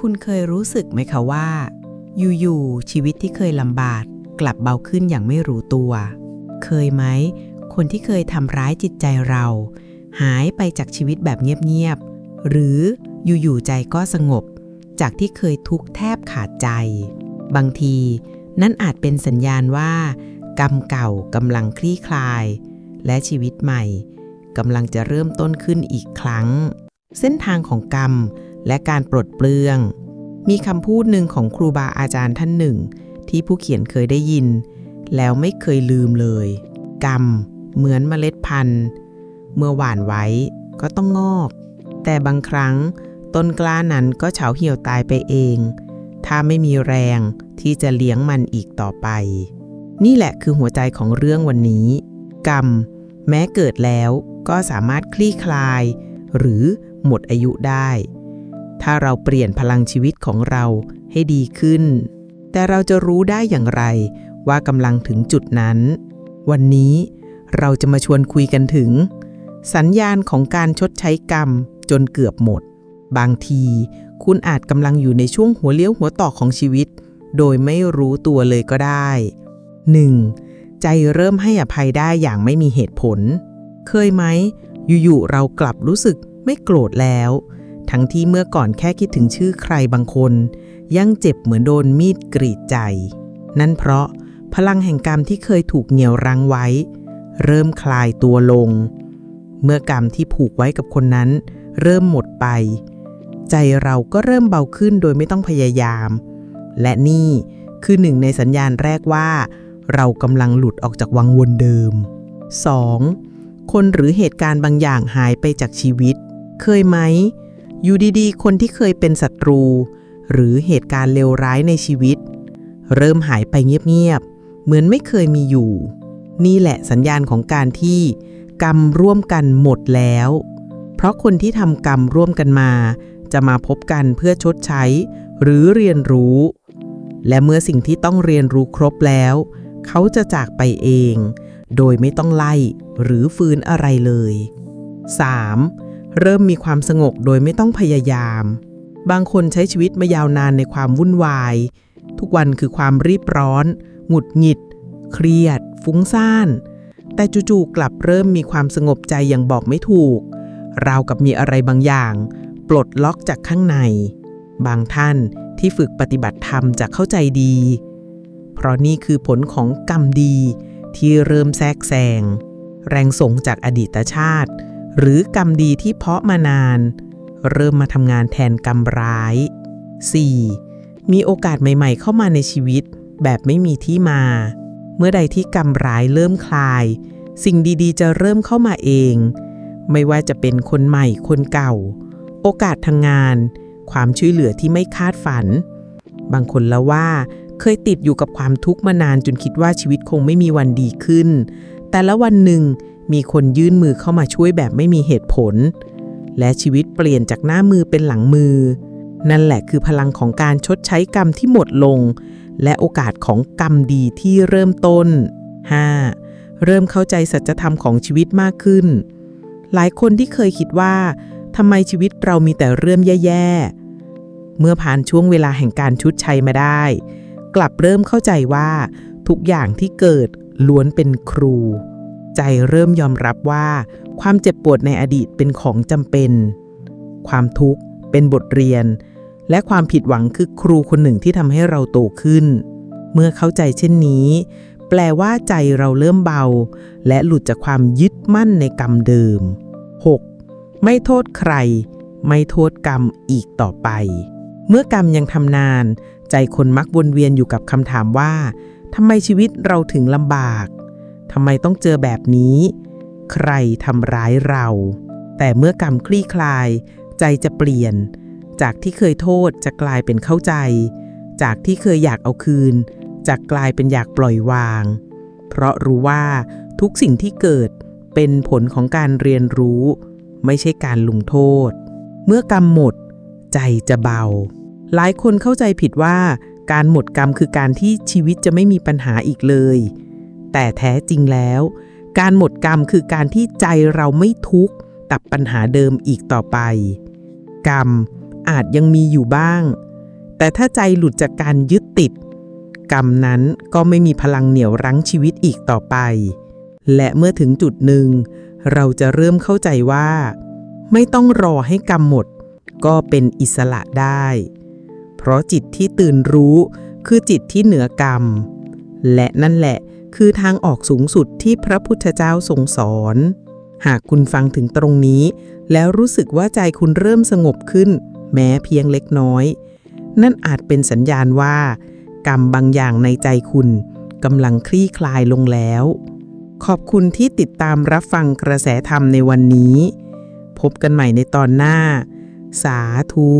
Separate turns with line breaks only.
คุณเคยรู้สึกไหมคะว่า อยู่ๆชีวิตที่เคยลำบากกลับเบาขึ้นอย่างไม่รู้ตัว เคยไหม คนที่เคยทำร้ายจิตใจเรา หายไปจากชีวิตแบบเงียบๆ หรืออยู่ๆใจก็สงบ จากที่เคยทุกข์แทบขาดใจ บางที นั่นอาจเป็นสัญญาณว่า กรรมเก่ากำลังคลี่คลาย และชีวิตใหม่กำลังจะเริ่มต้นขึ้นอีกครั้ง เส้นทางของกรรม และการปลดเปลื้อง มีคำพูดหนึ่งของครูบาอาจารย์ท่านหนึ่ง ที่ผู้เขียนเคยได้ยิน แล้วไม่เคยลืมเลย กรรม เหมือนเมล็ดพันธุ์ เมื่อหว่านไว้ก็ต้องงอก แต่บางครั้งต้นกล้านั้นก็เฉาเหี่ยวตายไปเอง ถ้าไม่มีแรงที่จะเลี้ยงมันอีกต่อไป นี่แหละคือหัวใจของเรื่องวันนี้ กรรม แม้เกิดแล้วก็สามารถคลี่คลาย หรือหมดอายุได้ ถ้าเราเปลี่ยนพลังชีวิตของเราให้ดีขึ้น แต่เราจะรู้ได้อย่างไรว่ากำลังถึงจุดนั้น วันนี้เราจะมาชวนคุยกันถึง สัญญาณของการชดใช้กรรมจนเกือบหมด บางทีคุณอาจกำลังอยู่ในช่วงหัวเลี้ยวหัวต่อของชีวิต โดยไม่รู้ตัวเลยก็ได้ 1. ใจเริ่มให้อภัยได้อย่างไม่มีเหตุผล เคยไหม อยู่ๆเรากลับรู้สึกไม่โกรธแล้ว ทั้งที่เมื่อก่อนแค่คิดถึงชื่อใครบางคน ยังเจ็บเหมือนโดนมีดกรีดใจ นั่นเพราะพลังแห่งกรรมที่เคยถูกเหนี่ยวรั้งไว้ เริ่มคลายตัวลง เมื่อกรรมที่ผูกไว้กับคนนั้น เริ่มหมดไป ใจเราก็เริ่มเบาขึ้นโดยไม่ต้องพยายาม และนี่คือหนึ่งในสัญญาณแรกว่า เรากำลังหลุดออกจากวังวนเดิม 2. คนหรือเหตุการณ์บางอย่างหายไปจากชีวิต เคยไหม อยู่ดีๆ คนที่เคยเป็นศัตรู หรือเหตุการณ์เลวร้ายในชีวิต เริ่มหายไปเงียบๆ เหมือนไม่เคยมีอยู่ นี่แหละสัญญาณของการที่ กรรมร่วมกันหมดแล้ว เพราะคนที่ทำกรรมร่วมกันมา จะมาพบกันเพื่อชดใช้ หรือเรียนรู้ และเมื่อสิ่งที่ต้องเรียนรู้ครบแล้ว เขาจะจากไปเอง โดยไม่ต้องไล่หรือฟื้นอะไรเลย 3. เริ่มมีความสงบโดยไม่ต้องพยายาม บางคนใช้ชีวิตมายาวนานในความวุ่นวาย ทุกวันคือความรีบร้อน หงุดหงิด เครียด ฟุ้งซ่าน แต่จู่ๆกลับเริ่มมีความสงบใจอย่างบอกไม่ถูก ราวกับมีอะไรบางอย่าง ปลดล็อกจากข้างใน บางท่านที่ฝึกปฏิบัติธรรมจะเข้าใจดี เพราะนี่คือผลของกรรมดีที่เริ่มแทรกแซง แรงส่งจากอดีตชาติ หรือกรรมดีที่เพาะมานาน เริ่มมาทำงานแทนกรรมร้าย 4. มีโอกาสใหม่ๆเข้ามาในชีวิต แบบไม่มีที่มา เมื่อใดที่กรรมร้ายเริ่มคลาย สิ่งดีๆ จะเริ่มเข้ามาเอง ไม่ว่าจะเป็นคนใหม่คนเก่า โอกาสทางงาน ความช่วยเหลือที่ไม่คาดฝัน บางคนล้วว่าเคยติดอยู่กับความทุกข์มานานจนคิดว่าชีวิตคงไม่มีวันดีขึ้น แต่ละวันหนึ่ง มีคนยื่นมือเข้ามาช่วยแบบไม่มีเหตุผล และชีวิตเปลี่ยนจากหน้ามือเป็นหลังมือ นั่นแหละคือพลังของการชดใช้กรรมที่หมดลง และโอกาสของกรรมดีที่เริ่มต้น 5. เริ่มเข้าใจสัจธรรมของชีวิตมากขึ้น หลายคนที่เคยคิดว่าทำไมชีวิตเรามีแต่เรื่องแย่ๆ เมื่อผ่านช่วงเวลาแห่งการชุดชัยมาได้ กลับเริ่มเข้าใจว่า ทุกอย่างที่เกิดล้วนเป็นครู ใจเริ่มยอมรับว่า ความเจ็บปวดในอดีตเป็นของจำเป็น ความทุกข์เป็นบทเรียน และความผิดหวังคือครูคนหนึ่งที่ทำให้เราโตขึ้น เมื่อเข้าใจเช่นนี้ แปลว่าใจเราเริ่มเบา และหลุดจากความยึดมั่นในกรรมเดิม 6. ไม่โทษใคร ไม่โทษกรรมอีกต่อไป เมื่อกรรมยังทำนาน ใจคนมักวนเวียนอยู่กับคำถามว่าทำไมชีวิตเราถึงลำบาก ทำไมต้องเจอแบบนี้ ใครทำร้ายเรา แต่เมื่อกรรมคลี่คลาย ใจจะเปลี่ยน จากที่เคยโทษจะกลายเป็นเข้าใจ จากที่เคยอยากเอาคืนจะกลายเป็นอยากปล่อยวาง เพราะรู้ว่าทุกสิ่งที่เกิดเป็นผลของการเรียนรู้ ไม่ใช่การลงโทษ เมื่อกรรมหมด ใจจะเบา หลายคนเข้าใจผิดว่า การหมดกรรมคือการที่ชีวิตจะไม่มีปัญหาอีกเลย แต่แท้จริงแล้ว การหมดกรรมคือการที่ใจเราไม่ทุกข์กับปัญหาเดิมอีกต่อไป กรรมอาจยังมีอยู่บ้าง
แต่ถ้าใจหลุดจากการยึดติด กรรมนั้นก็ไม่มีพลังเหนี่ยวรั้งชีวิตอีกต่อไป และเมื่อถึงจุดหนึ่ง เราจะเริ่มเข้าใจว่า ไม่ต้องรอให้กรรมหมด ก็เป็นอิสระได้ เพราะจิตที่ตื่นรู้คือจิตที่เหนือกรรม และนั่นแหละ คือทางออกสูงสุดที่พระพุทธเจ้าทรงสอน หากคุณฟังถึงตรงนี้ แล้วรู้สึกว่าใจคุณเริ่มสงบขึ้น แม้เพียงเล็กน้อย นั่นอาจเป็นสัญญาณว่า กรรมบางอย่างในใจคุณกำลังคลี่คลายลงแล้ว ขอบคุณที่ติดตามรับฟังกระแสธรรมในวันนี้ พบกันใหม่ในตอนหน้า สาธุ